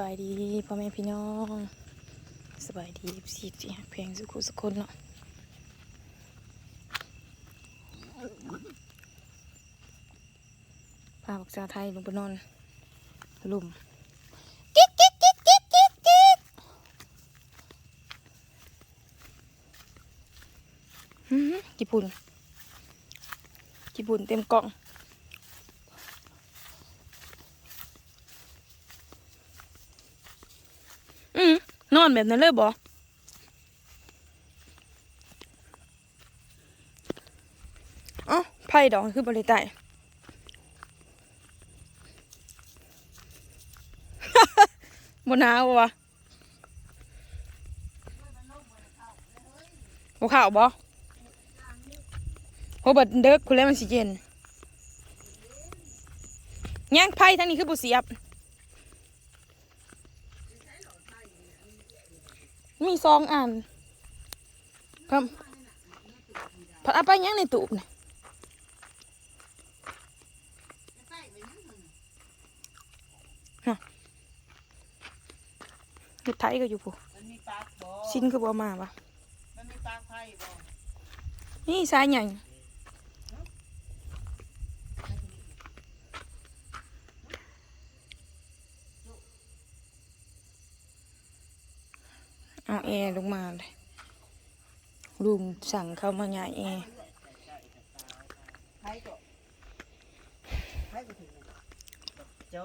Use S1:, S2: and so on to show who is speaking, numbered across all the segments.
S1: บายดีพ่อแม่พี่น้องสบายดีสิจีเพลงสุขุสุคนเนาะพาบักษาไทยลงไปนอนลุมกิ๊กกิ๊กกิ๊กกิ๊กกิ๊กกิ๊กหืมญี่ปุ่นญี่ปุ่นเต็มกล่อง อืมน อนแบบนั้นเลยบ่เอ๋อไพ่ดองคือบริไตบนหนาววะบข่าวบ่โหบัดเด็กคุณแล้วมันสิเย็นย่างไพ่ทั้งนี้คือบุเสียบ มีซองอันครับพัดเอาไปยังในตู้นี่ฮะเฮ็ดไทยก็อยู่ผู้
S2: มันมีปลั๊กบ่
S1: ชิ้นคือบ่มาปะ
S2: มันมีปลั๊กไฟบ่
S1: นี่สายใหญ่ เอาแอร์ลงมาเลยลุงสั่งเข้ามาใหญ่แอร์
S2: ไฟก็ไฟก็ถึงโจ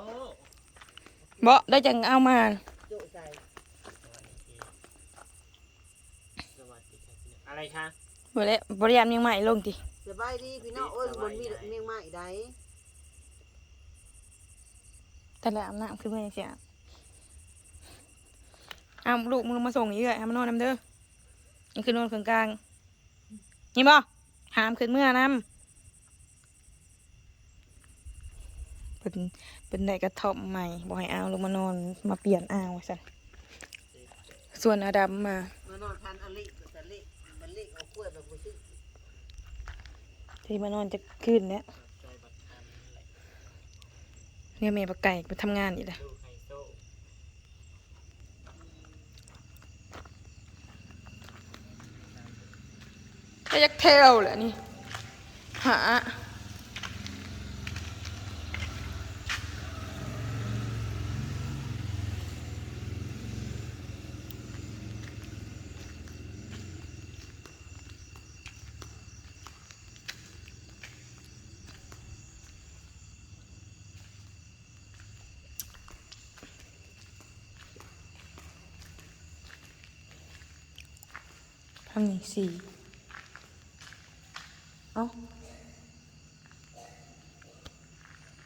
S1: บ่ได้จังเอามา
S2: โจใจ
S3: อะไรคะ
S1: บ่แล้วบริยามยังใหม่ลงติ
S2: สบายดีพี่น้องโอ้ยบนมีเมียงไม้ใด
S1: แต่ละอาบน้ำคือเมื่อเสีย เอาลูกมึงลงมาส่งอีกเลยให้มันอนน้ำเด้อยังคือนอนเครื่องกลางนี่บ่หามขึ้นเมื่อน้ำเป็นเป็นได้กระท่อมใหม่บ่ให้เอาลงมานอนมาเปลี่ยนเอาสันส่วนอาดัมมา
S2: มานอนทันอลิแต่ลิมันลิเอากล้วยแบบบ่ซื้อ
S1: ที่มานอนจะขึ้นเนี่ยเนี่ยแม่ปลาไก่ไปทำงานอีกแล้ว
S3: ไฮโซ
S1: ก็ยักเทลแหละนี่ หาทำนี่สี่ เอา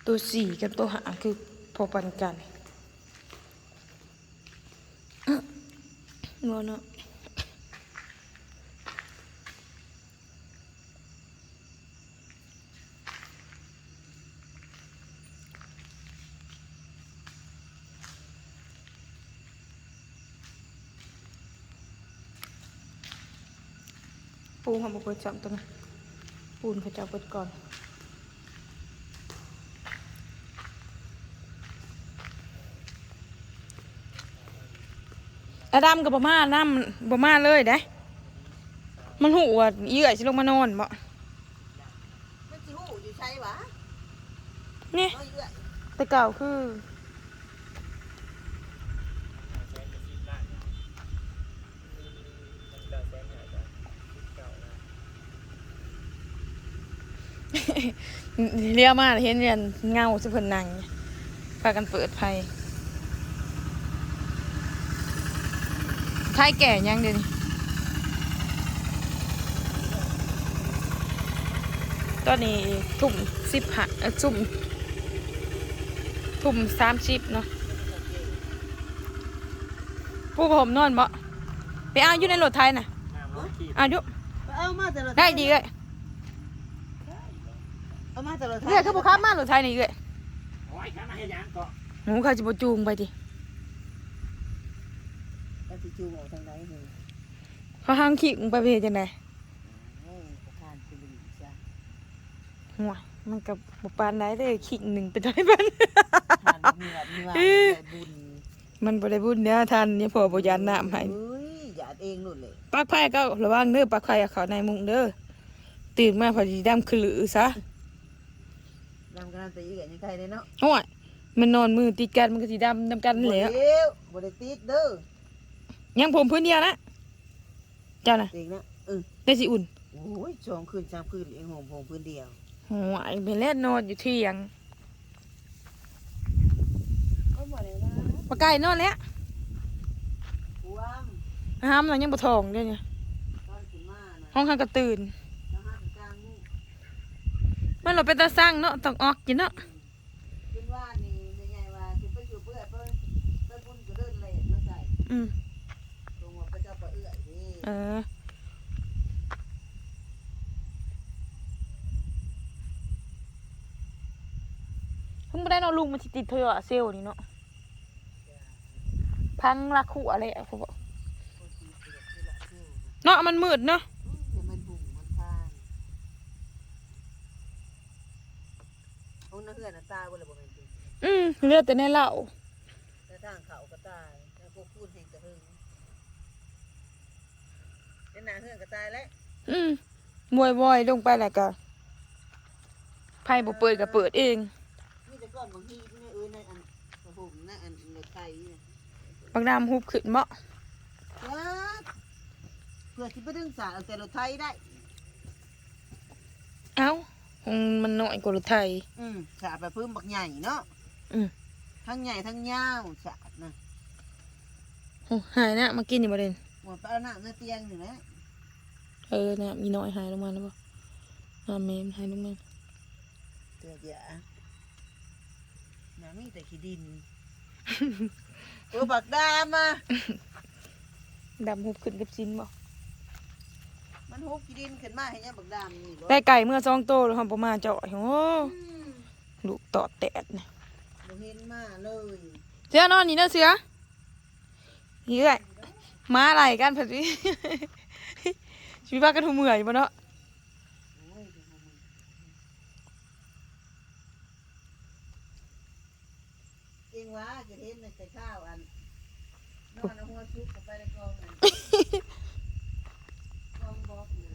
S1: ตัวสี่กับตัวหาคือพอปันกันโมเนาะปูเขาบอกเปิดจำตัวนะ ปูนเขาจะเอาเปิดก่อนอาดำกับบม่าน้ำบม่าเลยได้ มันหูว่าเยื่อยสิลงมานอนบ่
S2: มันสิฮู้อยู่ใช่หวะ
S1: นี่
S2: เอ้ยเอื้อย
S1: แต่เก่าคือ เรียกมาเห็นเรียนเงาสุพรรณังพากันเปิดไฟไทยแก่ยังเดี๋ยวนี้ตอนนี้ทุ่มสิบหะเอ่อทุ่มทุ่มสามสิบเนาะผู้ผมนอนบ่ไปเอาอยู่ในรถไทยน่ะเอาอยู่
S2: เอามาแต่ละ
S1: ได้ดีเลย
S2: เอามาแต่ละ
S1: เรื่อยคือบุค้ามารถไทยนี่เลย
S3: โอ้ยข้ามาให้ยังก็
S1: หมูเขาจะบจูงไปดิ
S2: แล้วสิจูงออกทางไหนเฮ้ย
S1: เขาห้างขี่มึงไปเพจจังได
S2: โอ้ยประธานคือดีจ้ะ
S1: หัวมันกับบปานได้เลยขิงหนึ่งเป็นไรบ้าน
S2: ทานมีแบบมีว่าได้บุญ
S1: มันบ่ได้บุญเด้อท่านนี่พ่อบ่ยานน้ำให้
S2: เฮ้ยหยาดเองนู่นเลย
S1: ปลักไผ่ก็ระวังเด้อปลักไผ่เอาเขาในมุงเด้อตื่นมาพอดีดำคือหรือซะ
S2: นำกันตีกันยังไงเลยเนาะ
S1: โอ้ยมันนอนมือติดกันมันก็สิดำดำกันนั่นแหล้ว
S2: บ่ได้บ่ได้ติดเด้อ
S1: ยังผมพื้นเดียวนะเจ้าน่ะ
S2: ติงนะเออ
S1: ได้สิอุ่น
S2: โอ้ยสองคืนสามคืนเองห่มห่มพื้นเดียว
S1: โอ้ยไปเล่นนอนอยู่เที่ยง
S2: ก็บ่ได้ว่า
S1: ปลาไก่นอนแล้ว
S2: ความ
S1: ห้ามเรายังบ่ทองเด้อเนี่ย
S2: ตอนขึ้นมานะ
S1: ห้องข้างก็ตื่น
S2: แล้วหาถึงกลางมุ้ง
S1: มันเราเป็นตาสร้างเนาะต้องออกกินเนาะ
S2: ขึ้นว่านี่ยังไงว่าสิไปอยู่เพื่อเพิ่นเพิ่นบุญก็เดินเลยมาใส่
S1: อืม
S2: ตรงว่าพระเจ้าปะเอื้อยนี่
S1: เออเพิ่งไม่ได้เนาะลุงมันสิติดเธออะเซลล์นี่เนาะพังละขู่อะไรอะเขาบอก
S2: คนที่เสียที่ละเที่ยว
S1: เนาะมันมืดเนาะ
S2: อืมอย่ามันบุ่งมันพานเอาหน้าเฮือนน่ะตายบ่เลยบ่แม่นติ
S1: อืมเหลือดแต่ในเหล้า
S2: แต่ทางเขาก็ตายแต่พวกพูดแห่งกระหึงเป็นหน้าเฮือนก็ตายแล้ว
S1: อืมมวยบอยลงไปแล้วก็ไพ่บ่เปิดก็เปิดเอง
S2: มีแต่ก้อนบางทีนี่เอ้ยในอันกระผมในอันในไข่เนี่ย
S1: บางดามฮุบขึ้นเมาะ
S2: ว้าเพื่อที่ไปดึงสารเอาแต่รถไทยได้
S1: เอ้าอื มมันน้อยกว่ารถไทย
S2: อืมสาดไปเพิ่มบักใหญ่เนาะ
S1: อืม
S2: ทั้งใหญ่ทั้งยาวสาดนะ
S1: โอ้หายนะมากินนี่บ่เด่น
S2: หมดไปเอาหน้าในเตียงอยู่นะ
S1: เออนะมีน้อยหายลงมาแล้วบ่น้ำเมมหายลงมา
S2: เตือนอย่าน้ามีแต่ขี้ดินเออบักดามา
S1: ดำฮุบขึ้นกับชิ้นบ่
S2: มันฮุบขี้ดินขึ้นมาให้เนี่ยบักดามนี่บ่
S1: ได้ไก่เมื่อสองโตแล้วครับประมาณเจาะโอ้
S2: อืม
S1: ลูกตอดแตดเนี่ย
S2: บ่เห็นมาเลย
S1: เสือนอนนี่เด้อเสือนี่เลยมาอะไรกันพอดีชีวิตว่ากันหูเมื่อยบ่เนาะ
S2: โอ้ยเดี๋ยวเอามือเองว่าจะเห็นในแต่ข้าวอันนอนเอาหัวซุกเข้าไปในกองอันกองบอกอยู่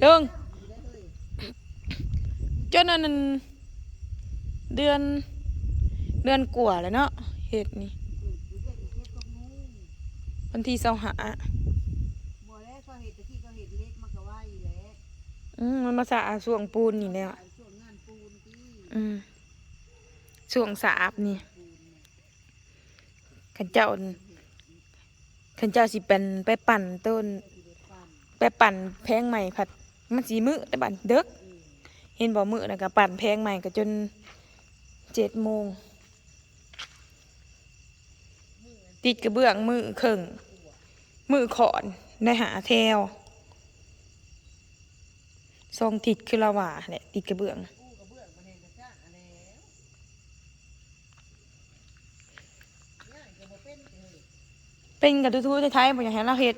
S1: เรื่อง
S2: อยู่ได้เจ
S1: นนั้นเดือน เดือนกว่าแล้วเนาะเห็ดนี่
S2: อืมอยู่ได้อยู่เฮ็ดกับหมู
S1: วันที่เสาหา
S2: บ่แล้วก็เฮ็ดแต่ที่ก็เฮ็ดเล็กมันก็ว่าอยู่แล้ว
S1: อืมมันมาสะอาส่วงปูนนี่แล้ว
S2: ช่วงงานปูนที่
S1: อืมส่วงสาบนี่ขันเจ้าขันเจ้าสิเป็นไปปั่นต้น
S2: ที่ได้ปั้น
S1: ไปปั่นแพงใหม่ผัด มันสีมือแต่บันเด็กเห็นบ่มือนะก็ปั่นแพงใหม่ก็จนเจ็ดโมงติดกระเบื้องมือเข่งมือขอนได้หาแถวซองติดคือละว่าแหละติดกระเบื้อง
S2: เบื้องมาเฮ็ดกระจ้างอันแล้วย่างก็บ่เป็นเลย
S1: เป็นกับทูๆไทยๆบ่อยากให้เราเฮ็ด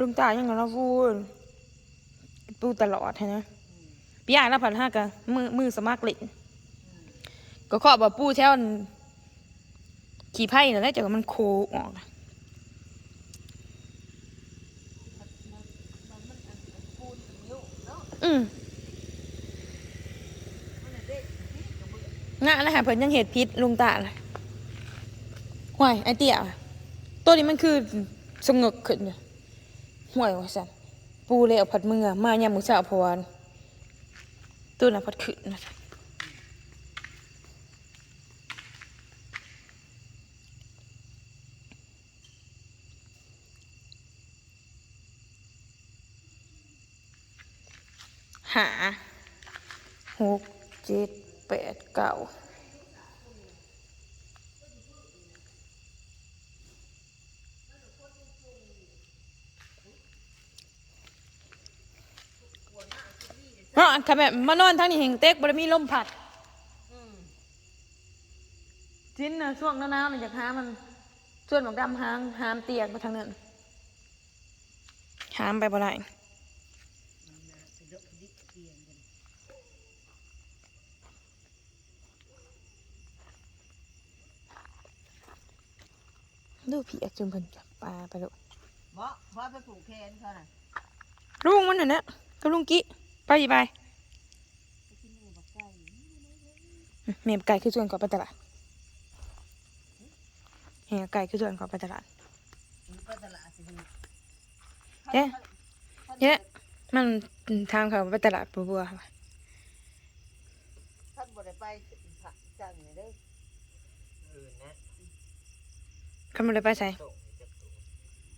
S1: ลุงตายังกับเราพูดปูตลอดนะพี่อ่านล้วผ่านห้ากะมือมือสมัครเล่นก็ขอบอกปูแถวนั้นขี่ไพ่นั่นแหละจากมันโคออก
S2: อืม
S1: มั
S2: นน่ะนะเบื้องะ
S1: นะฮะเพิ่นยังเห็ดพิษลุงตาเลยห่วยไอเตี้ยตัวนี้มันคือสงกขึ้นเนี่ย ห่วยว่าสันปูเลยเอาผัดมือมายามมือเช้าเพราะวาตัวน่ะผัดขึ้นนะหาหกเจ็ดแปดเก้า ค่ะแม่มานอนทั้งนี้เฮงเต็กบ่ไมีลมผัดจิ้นนะช่วงหนาวๆมันจะหามันส่วนของดำหางหามเตียกมาทางนั้นหามไปบ่ไร
S2: ดู
S1: ผีจุมเพิ่นจับปลาไปลูก
S2: บ่บ่ไปปลูกแคนเขาน่ะ
S1: ลุงมันน่ะนะกับลุงกี้ไปไป แม่ไก่คือส่วนก่อนไปตลาดแห่ไก่คือส่วนก่อนไปตลาด
S2: มันไปตลาดสิมัน
S1: เอ๊ะเย้มันทางเขาไปตลาดบัวๆค่ะ
S2: ท่านบ่ได้ไปผักจังนี่เด้อ
S3: อื่นนะ
S1: เขาไม่ได้ไปใส่
S3: โตะจะโตะ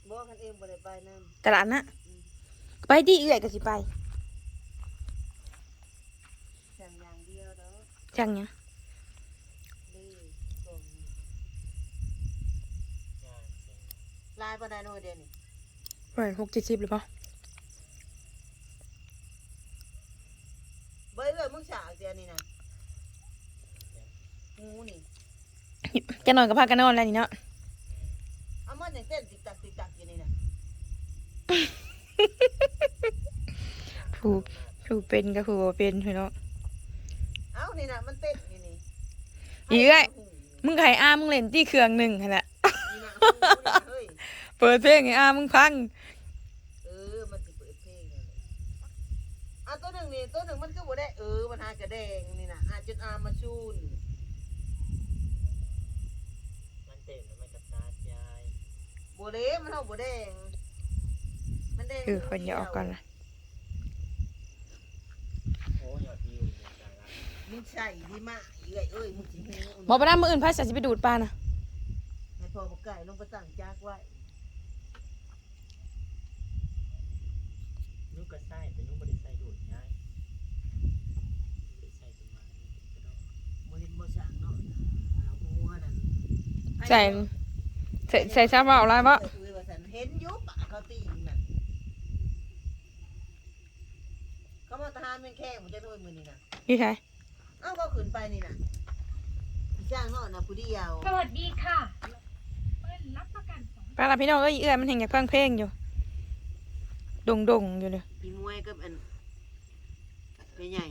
S2: บ่คันเองบ่ได้ไปนำ
S1: ตลาดนะไปดีเอื่อยก็สิไป
S2: จังอย่างเดียวเด้อ
S1: จังหยัง
S2: นี่ส่ง
S3: งานเสร็จ
S2: ลายปานใดโน้อยเดียวนี่
S1: ร้อยหกเจ็ดสิบหรือเปล่า
S2: เบ้ยเอ้ยมึงฉากเดียวนี่น่ะงูนี่
S1: จะนอนกับพากันนอนแล้วนี่เนาะ
S2: เอามันยังเต้นติ๊กตักติ๊กตักอยู่นี่น่ะ
S1: ผู้ผู้เป็นก็ผู้บ่เป็นพี่เนาะ
S2: เอ้านี่น่ะมันเต้นอยู่นี่
S1: อีเอ้ยมึงไข่อามึงเล่นที่เครื่องหนึ่งหั่นแหละ
S2: นี่น่ะงูนี่น่ะ เฮ้ย
S1: เปิดเพลงให้อามึงฟัง
S2: เออ มันสิเปิดเพลงนั่นแหละอะตัวหนึ่งนี่ตัวหนึ่งมันก็บ่ได้เออ มันหากระแดงนี่นะอาจจนอามาชูน
S3: มันเต็มแล้วมันกระตาดยาย
S2: บ่เด้มันเฮาบ่แดง มันแดง
S1: เออคนอย่าออกก่อนนะ
S3: โอ้ยอดวิวเลยจ้าละ
S2: มึงใส่ดีมากเอ้ยเอ้ยมึงสิเฮง
S1: หมอประดามมืออื่นพายสัตว์สิไปดูดปลานะ
S2: ให้พ่อบ่ไก่ลงไปตั้งจากไว้
S3: นุกกระไส้แต่นุกบริไส้ดูดยายบริไส้ตัวมานี่กระโดด
S2: บ่เห็นบ่สั่งเนาะเอาหัวนั่น
S1: ใส่ใส่ใส่ซาบะอะไรบ่
S2: เอ้ยว่าซั่นเห็นอยู่ปะเขาตีน่ะเขามาทหารแม่งแข้งบ่จะโดนมื้อนี่น่ะ
S1: นี่ใช่
S2: เอ้าก็ขึ้นไปนี่น่ะจ้างเนาะน่ะผู้เดียว
S4: สวัสดีค่ะเปิ้ลรับประกันสอง
S1: ปลาละพี่น้องก็อีเอื้อยมันเห็นอยากฟังเพลงอยู่ ดงๆอยู่เลย
S2: พี่มวยกับอันเป็นใหญ่